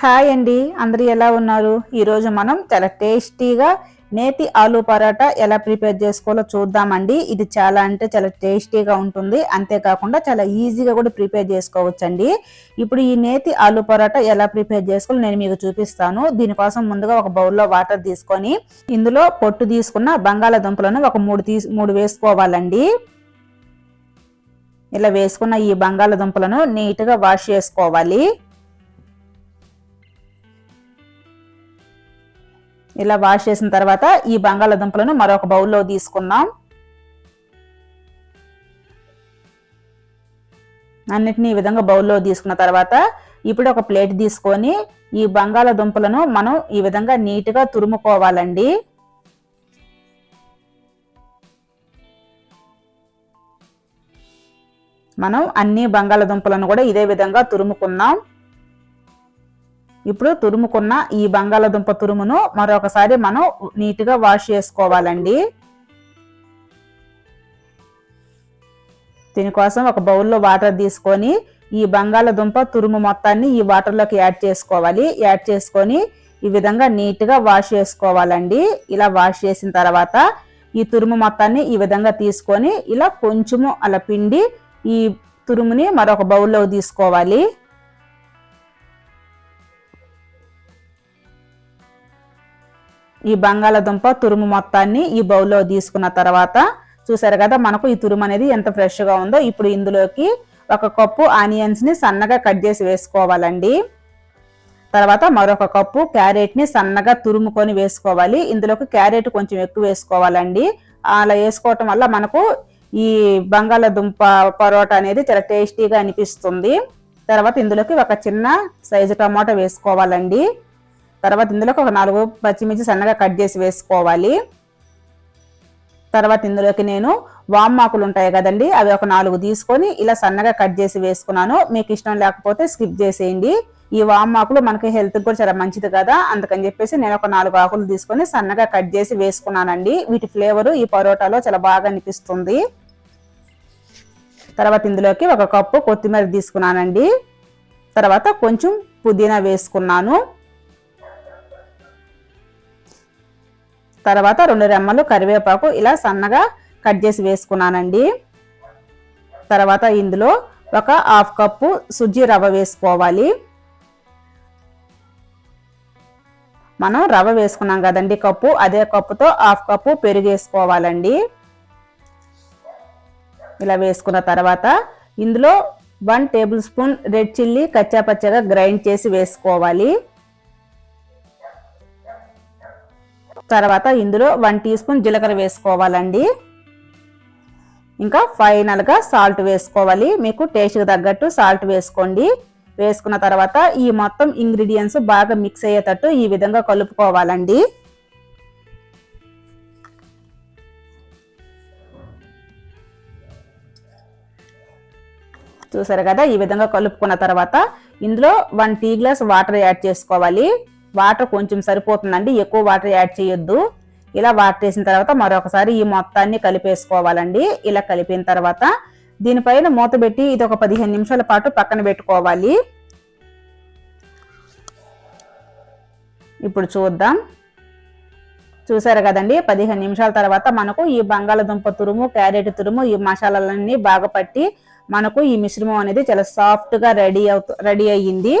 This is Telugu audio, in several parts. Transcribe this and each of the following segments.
హాయ్ అండి. అందరు ఎలా ఉన్నారు? ఈరోజు మనం చాలా టేస్టీగా నేతి ఆలు పరాటా ఎలా ప్రిపేర్ చేసుకోవాలో చూద్దామండి. ఇది చాలా అంటే చాలా టేస్టీగా ఉంటుంది. అంతేకాకుండా చాలా ఈజీగా కూడా ప్రిపేర్ చేసుకోవచ్చండి. ఇప్పుడు ఈ నేతి ఆలు పరాటా ఎలా ప్రిపేర్ చేసుకోవాలో నేను మీకు చూపిస్తాను. దీనికోసం ముందుగా ఒక బౌల్లో వాటర్ తీసుకొని ఇందులో పొట్టు తీసుకున్న బంగాళాదుంపలను ఒక మూడు తీసు మూడు వేసుకోవాలండి. ఇలా వేసుకున్న ఈ బంగాళాదుంపలను నీట్గా వాష్ చేసుకోవాలి. ఇలా వాష్ చేసిన తర్వాత ఈ బంగాళాదుంపలను మరొక బౌల్లో తీసుకుందాం. అన్నిటిని ఈ విధంగా బౌల్లో తీసుకున్న తర్వాత ఇప్పుడు ఒక ప్లేట్ తీసుకొని ఈ బంగాళాదుంపలను మనం ఈ విధంగా నీట్గా తురుముకోవాలండి. మనం అన్ని బంగాళాదుంపలను కూడా ఇదే విధంగా తురుముకుందాం. ఇప్పుడు తురుముకున్న ఈ బంగాళదుంప తురుమును మరొకసారి మనం నీట్గా వాష్ చేసుకోవాలండి. దీనికోసం ఒక బౌల్లో వాటర్ తీసుకొని ఈ బంగాళదుంప తురుము మొత్తాన్ని ఈ వాటర్లోకి యాడ్ చేసుకోవాలి. యాడ్ చేసుకొని ఈ విధంగా నీట్గా వాష్ చేసుకోవాలండి. ఇలా వాష్ చేసిన తర్వాత ఈ తురుము మొత్తాన్ని ఈ విధంగా తీసుకొని ఇలా కొంచెము అలా పిండి ఈ తురుముని మరొక బౌల్లో తీసుకోవాలి. ఈ బంగాళదుంప తురుము మొత్తాన్ని ఈ బౌల్లో తీసుకున్న తర్వాత చూసారు కదా మనకు ఈ తురుము అనేది ఎంత ఫ్రెష్గా ఉందో. ఇప్పుడు ఇందులోకి ఒక కప్పు ఆనియన్స్ని సన్నగా కట్ చేసి వేసుకోవాలండి. తర్వాత మరొక కప్పు క్యారెట్ని సన్నగా తురుముకొని వేసుకోవాలి. ఇందులోకి క్యారెట్ కొంచెం ఎక్కువ వేసుకోవాలండి. అలా వేసుకోవటం వల్ల మనకు ఈ బంగాళదుంప పరోటా అనేది చాలా టేస్టీగా అనిపిస్తుంది. తర్వాత ఇందులోకి ఒక చిన్న సైజు టమాటా వేసుకోవాలండి. తర్వాత ఇందులోకి ఒక నాలుగు పచ్చిమిర్చి సన్నగా కట్ చేసి వేసుకోవాలి. తర్వాత ఇందులోకి నేను వామ్మాకులు ఉంటాయి కదండి అవి ఒక నాలుగు తీసుకొని ఇలా సన్నగా కట్ చేసి వేసుకున్నాను. మీకు ఇష్టం లేకపోతే స్కిప్ చేసేయండి. ఈ వామ్మాకులు మనకి హెల్త్కి కూడా చాలా మంచిది కదా అందుకని చెప్పేసి నేను ఒక నాలుగు ఆకులు తీసుకొని సన్నగా కట్ చేసి వేసుకున్నానండి. వీటి ఫ్లేవరు ఈ పరోటాలో చాలా బాగా అనిపిస్తుంది. తర్వాత ఇందులోకి ఒక కప్పు కొత్తిమీర తీసుకున్నానండి. తర్వాత కొంచెం పుదీనా వేసుకున్నాను. తర్వాత రెండు రెమ్మలు కరివేపాకు ఇలా సన్నగా కట్ చేసి వేసుకున్నానండి. తర్వాత ఇందులో ఒక హాఫ్ కప్పు సుజ్జి రవ్వ వేసుకోవాలి. మనం రవ్వ వేసుకున్నాం కదండి కప్పు అదే కప్పుతో హాఫ్ కప్పు పెరుగు వేసుకోవాలండి ఇలా వేసుకున్న తర్వాత ఇందులో one tablespoon red chilli కచ్చాపచ్చగా గ్రైండ్ చేసి వేసుకోవాలి. తర్వాత ఇందులో వన్ టీ స్పూన్ జీలకర్ర వేసుకోవాలండి. ఇంకా ఫైనల్గా సాల్ట్ వేసుకోవాలి. మీకు టేస్ట్కి తగ్గట్టు సాల్ట్ వేసుకోండి. వేసుకున్న తర్వాత ఈ మొత్తం ఇంగ్రీడియంట్స్ బాగా మిక్స్ అయ్యేటట్టు ఈ విధంగా కలుపుకోవాలండి. చూసారు కదా? ఈ విధంగా కలుపుకున్న తర్వాత ఇందులో one tea glass water add చేసుకోవాలి. వాటర్ కొంచెం సరిపోతుందండి ఎక్కువ వాటర్ యాడ్ చేయొద్దు. ఇలా వాటర్ వేసిన తర్వాత మరొకసారి ఈ మొత్తాన్ని కలిపేసుకోవాలండి. ఇలా కలిపిన తర్వాత దీనిపైన మూత పెట్టి ఇది ఒక పదిహేను నిమిషాల పాటు పక్కన పెట్టుకోవాలి. ఇప్పుడు చూద్దాం. చూసారు కదండి పదిహేను నిమిషాల తర్వాత మనకు ఈ బంగాళదుంప తురుము క్యారెట్ తురుము ఈ మసాలాలన్నీ బాగా పట్టి మనకు ఈ మిశ్రమం అనేది చాలా సాఫ్ట్గా రెడీ అవుతూ రెడీ అయ్యింది.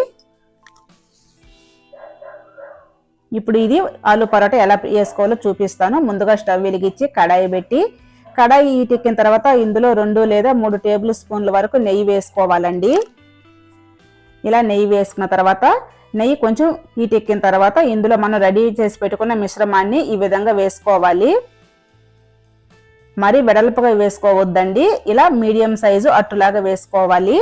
ఇప్పుడు ఇది ఆలు పరోటా ఎలా వేసుకోవాలో చూపిస్తాను. ముందుగా స్టవ్ వెలిగించి కడాయి పెట్టి కడాయి ఇటెక్కిన తర్వాత ఇందులో రెండు లేదా మూడు టేబుల్ స్పూన్ల వరకు నెయ్యి వేసుకోవాలండి. ఇలా నెయ్యి వేసుకున్న తర్వాత నెయ్యి కొంచెం ఈటెక్కిన తర్వాత ఇందులో మనం రెడీ చేసి పెట్టుకున్న మిశ్రమాన్ని ఈ విధంగా వేసుకోవాలి. మరి వెడల్పుగా వేసుకోవద్దండి. ఇలా మీడియం సైజు అట్టులాగా వేసుకోవాలి.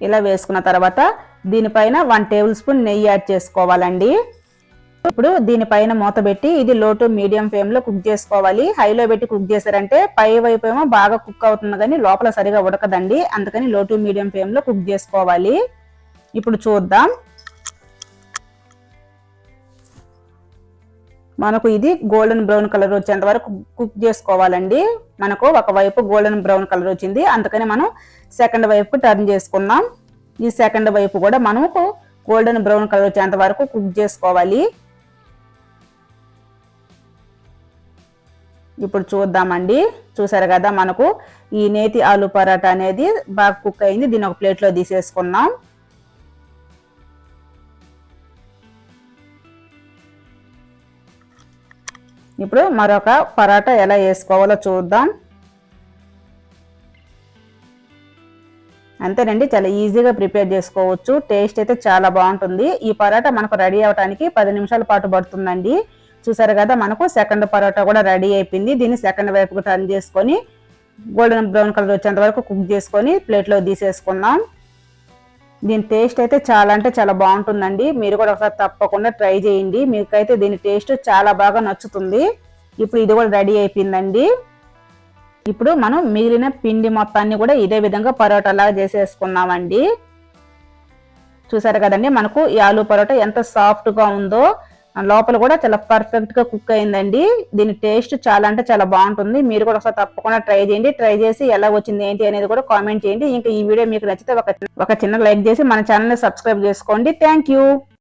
ఇలా వేసుకున్న తర్వాత దీనిపైన వన్ టేబుల్ స్పూన్ నెయ్యి యాడ్ చేసుకోవాలండి. ఇప్పుడు దీనిపైన మూత పెట్టి ఇది లో టు మీడియం ఫ్లేమ్లో కుక్ చేసుకోవాలి. హైలో పెట్టి కుక్ చేశారంటే పై వైపు ఏమో బాగా కుక్ అవుతుంది కానీ లోపల సరిగా ఉడకదండి. అందుకని లో టు మీడియం ఫ్లేమ్లో కుక్ చేసుకోవాలి. ఇప్పుడు చూద్దాం. మనకు ఇది గోల్డెన్ బ్రౌన్ కలర్ వచ్చేంత వరకు కుక్ చేసుకోవాలండి. మనకు ఒకవైపు గోల్డెన్ బ్రౌన్ కలర్ వచ్చింది. అందుకని మనం సెకండ్ వైపు టర్న్ చేసుకుందాం. ఈ సెకండ్ వైపు కూడా మనకు గోల్డెన్ బ్రౌన్ కలర్ వచ్చేంత వరకు కుక్ చేసుకోవాలి. ఇప్పుడు చూద్దామండి. చూసారు కదా మనకు ఈ నేతి ఆలు పరాటా అనేది బాగా కుక్ అయింది. దీన్ని ఒక ప్లేట్లో తీసేసుకున్నాం. ఇప్పుడు మరొక పరాటా ఎలా వేసుకోవాలో చూద్దాం. అంతేనండి చాలా ఈజీగా ప్రిపేర్ చేసుకోవచ్చు. టేస్ట్ అయితే చాలా బాగుంటుంది. ఈ పరోటా మనకు రెడీ అవ్వడానికి పది నిమిషాల పాటు పడుతుందండి. చూసారు కదా మనకు సెకండ్ పరోటా కూడా రెడీ అయిపోయింది. దీన్ని సెకండ్ వైపుకు టర్న్ చేసుకొని గోల్డెన్ బ్రౌన్ కలర్ వచ్చేంత వరకు కుక్ చేసుకొని ప్లేట్లో తీసేసుకుందాం. దీని టేస్ట్ అయితే చాలా అంటే చాలా బాగుంటుందండి. మీరు కూడా ఒకసారి తప్పకుండా ట్రై చేయండి. మీకైతే దీని టేస్ట్ చాలా బాగా నచ్చుతుంది. ఇప్పుడు ఇది కూడా రెడీ అయిపోయిందండి. ఇప్పుడు మనం మిగిలిన పిండి మొత్తాన్ని కూడా ఇదే విధంగా పరోటాలాగా చేసేసుకున్నామండి. చూసారు కదండి మనకు ఈ ఆలు పరోటా ఎంత సాఫ్ట్గా ఉందో లోపల కూడా చాలా పర్ఫెక్ట్గా కుక్ అయిందండి. దీని టేస్ట్ చాలా అంటే చాలా బాగుంటుంది. మీరు కూడా ఒకసారి తప్పకుండా ట్రై చేయండి. ట్రై చేసి ఎలా వచ్చింది ఏంటి అనేది కూడా కామెంట్ చేయండి. ఇంకా ఈ వీడియో మీకు నచ్చితే ఒక ఒక చిన్న లైక్ చేసి మన ఛానల్ సబ్స్క్రైబ్ చేసుకోండి. Thank you